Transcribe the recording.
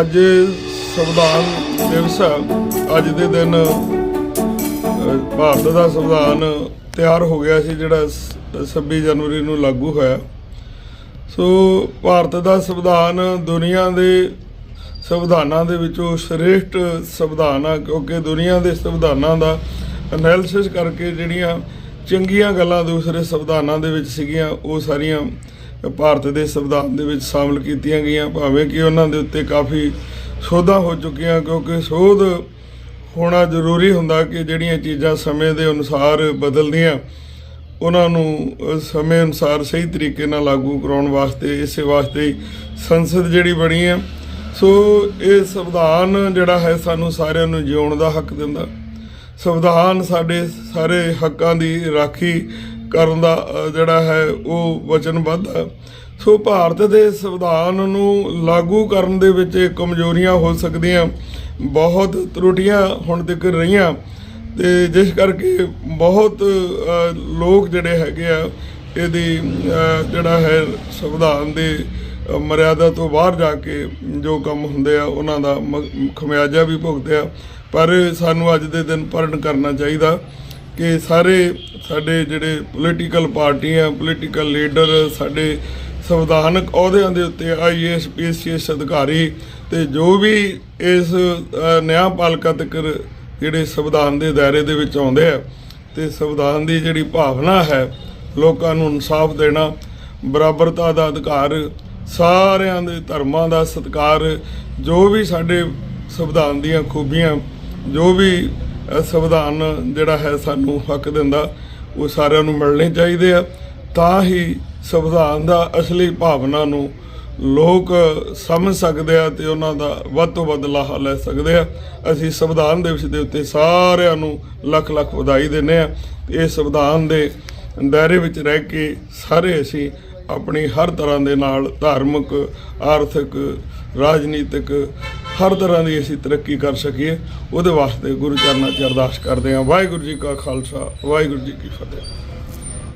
ਅੱਜ ਸੰਵਿਧਾਨ ਦਿਵਸ ਆ। ਅੱਜ ਦੇ ਦਿਨ ਭਾਰਤ ਦਾ ਸੰਵਿਧਾਨ ਤਿਆਰ ਹੋ ਗਿਆ ਸੀ, ਜਿਹੜਾ ਸ- 26 ਜਨਵਰੀ ਨੂੰ ਲਾਗੂ ਹੋਇਆ। ਸੋ ਭਾਰਤ ਦਾ ਸੰਵਿਧਾਨ ਦੁਨੀਆ ਦੇ ਸੰਵਿਧਾਨਾਂ ਦੇ ਵਿੱਚੋਂ ਸ਼੍ਰੇਸ਼ਟ ਸੰਵਿਧਾਨ ਆ, ਕਿਉਂਕਿ ਦੁਨੀਆ ਦੇ ਸੰਵਿਧਾਨਾਂ ਦਾ ਐਨਾਲਿਸਿਸ ਕਰਕੇ ਜਿਹੜੀਆਂ ਚੰਗੀਆਂ ਗੱਲਾਂ ਦੂਸਰੇ ਸੰਵਿਧਾਨਾਂ ਦੇ ਵਿੱਚ ਸੀਗੀਆਂ, ਉਹ ਸਾਰੀਆਂ ਭਾਰਤ ਦੇ ਸੰਵਿਧਾਨ ਦੇ ਵਿੱਚ ਸ਼ਾਮਲ ਕੀਤੀਆਂ ਗਈਆਂ। ਭਾਵੇਂ ਕਿ ਉਹਨਾਂ ਦੇ ਉੱਤੇ ਕਾਫੀ ਸੋਧਾਂ ਹੋ ਚੁੱਕੀਆਂ, ਕਿਉਂਕਿ ਸੋਧ ਹੋਣਾ ਜ਼ਰੂਰੀ ਹੁੰਦਾ ਕਿ ਜਿਹੜੀਆਂ ਚੀਜ਼ਾਂ ਸਮੇਂ ਦੇ ਅਨੁਸਾਰ ਬਦਲਦੀਆਂ, ਉਹਨਾਂ ਨੂੰ ਸਮੇਂ ਅਨੁਸਾਰ ਸਹੀ ਤਰੀਕੇ ਨਾਲ ਲਾਗੂ ਕਰਾਉਣ ਵਾਸਤੇ, ਇਸੇ ਵਾਸਤੇ ਸੰਸਦ ਜਿਹੜੀ ਬਣੀ ਹੈ। ਸੋ ਇਹ ਸੰਵਿਧਾਨ ਜਿਹੜਾ ਹੈ ਸਾਨੂੰ ਸਾਰਿਆਂ ਨੂੰ ਜਿਉਣ ਦਾ ਹੱਕ ਦਿੰਦਾ। ਸੰਵਿਧਾਨ ਸਾਡੇ ਸਾਰੇ ਹੱਕਾਂ ਦੀ ਰਾਖੀ ਕਰਨ ਦਾ ਜਿਹੜਾ ਹੈ, ਉਹ ਵਚਨਬੱਧ ਹੈ। ਸੋ ਭਾਰਤ ਦੇ ਸੰਵਿਧਾਨ ਨੂੰ ਲਾਗੂ ਕਰਨ ਦੇ ਵਿੱਚ ਕਮਜ਼ੋਰੀਆਂ ਹੋ ਸਕਦੀਆਂ, ਬਹੁਤ ਤਰੁੱਟੀਆਂ ਹੁਣ ਤੱਕ ਰਹੀਆਂ। ਤੇ ਜਿਸ ਕਰਕੇ ਬਹੁਤ ਲੋਕ ਜਿਹੜੇ ਹੈਗੇ ਆ, ਇਹਦੀ ਜਿਹੜਾ ਹੈ, ਸੰਵਿਧਾਨ ਦੇ ਮਰਿਆਦਾ ਤੋਂ ਬਾਹਰ ਜਾ ਕੇ ਜੋ ਕੰਮ ਹੁੰਦੇ ਆ, ਉਹਨਾਂ ਦਾ ਮ- ਖਮਿਆਜਾ ਵੀ ਭੁਗਤਿਆ। ਪਰ ਸਾਨੂੰ ਅੱਜ ਦੇ ਦਿਨ ਪਰਨ ਕਰਨਾ ਚਾਹੀਦਾ। ਕਿ ਸਾਰੇ ਸਾਡੇ ਜਿਹੜੇ ਪੋਲੀਟੀਕਲ ਪਾਰਟੀਆਂ ਪੋਲੀਟੀਕਲ ਲੀਡਰ ਸਾਡੇ ਸੰਵਿਧਾਨਕ ਅਹੁਦਿਆਂ ਦੇ ਉੱਤੇ ਆਈਏਐਸ ਪੀਸੀਐਸ ਅਧਿਕਾਰੀ ਤੇ ਜੋ ਵੀ ਇਸ ਅ, ਨਿਆਂਪਾਲਿਕਾ ਤੱਕ ਜਿਹੜੇ ਸੰਵਿਧਾਨ ਦੇ ਦਾਇਰੇ ਦੇ ਵਿੱਚ ਆਉਂਦੇ ਆ ਤੇ ਸੰਵਿਧਾਨ ਦੀ ਜਿਹੜੀ ਭਾਵਨਾ ਹੈ ਲੋਕਾਂ ਨੂੰ ਇਨਸਾਫ ਦੇਣਾ ਬਰਾਬਰਤਾ ਦਾ ਅਧਿਕਾਰ ਸਾਰਿਆਂ ਦੇ ਧਰਮਾਂ ਦਾ ਸਤਿਕਾਰ ਜੋ ਵੀ ਸਾਡੇ ਸੰਵਿਧਾਨ ਦੀਆਂ ਖੂਬੀਆਂ ਜੋ ਵੀ ਸੰਵਿਧਾਨ ਜਿਹੜਾ ਹੈ ਸਾਨੂੰ ਹੱਕ ਦਿੰਦਾ, ਉਹ ਸਾਰਿਆਂ ਨੂੰ ਮਿਲਣੇ ਚਾਹੀਦੇ ਆ। ਤਾਂ ਹੀ ਸੰਵਿਧਾਨ ਦਾ ਅਸਲੀ ਭਾਵਨਾ ਨੂੰ ਲੋਕ ਸਮਝ ਸਕਦੇ ਆ ਤੇ ਉਹਨਾਂ ਦਾ ਵੱਧ ਤੋਂ ਵੱਧ ਲਾਹਾ ਲੈ ਸਕਦੇ ਆ। ਅਸੀਂ ਸੰਵਿਧਾਨ ਦਿਵਸ ਦੇ ਉੱਤੇ ਸਾਰਿਆਂ ਨੂੰ ਲੱਖ ਲੱਖ ਵਧਾਈ ਦਿੰਦੇ ਆ। ਇਹ ਸੰਵਿਧਾਨ ਦੇ ਦਾਇਰੇ ਵਿੱਚ ਰਹਿ ਕੇ ਸਾਰੇ ਅਸੀਂ ਆਪਣੀ ਹਰ ਤਰ੍ਹਾਂ ਦੇ ਨਾਲ ਧਾਰਮਿਕ, ਆਰਥਿਕ, ਰਾਜਨੀਤਿਕ ਹਰ ਤਰ੍ਹਾਂ ਦੀ ਅਸੀਂ ਤਰੱਕੀ ਕਰ ਸਕੀਏ। ਉਹਦੇ ਵਾਸਤੇ ਗੁਰੂ ਚਰਨਾਂ 'ਚ ਅਰਦਾਸ ਕਰਦੇ ਹਾਂ। ਵਾਹਿਗੁਰੂ ਜੀ ਕਾ ਖਾਲਸਾ, ਵਾਹਿਗੁਰੂ ਜੀ ਕੀ ਫਤਿਹ।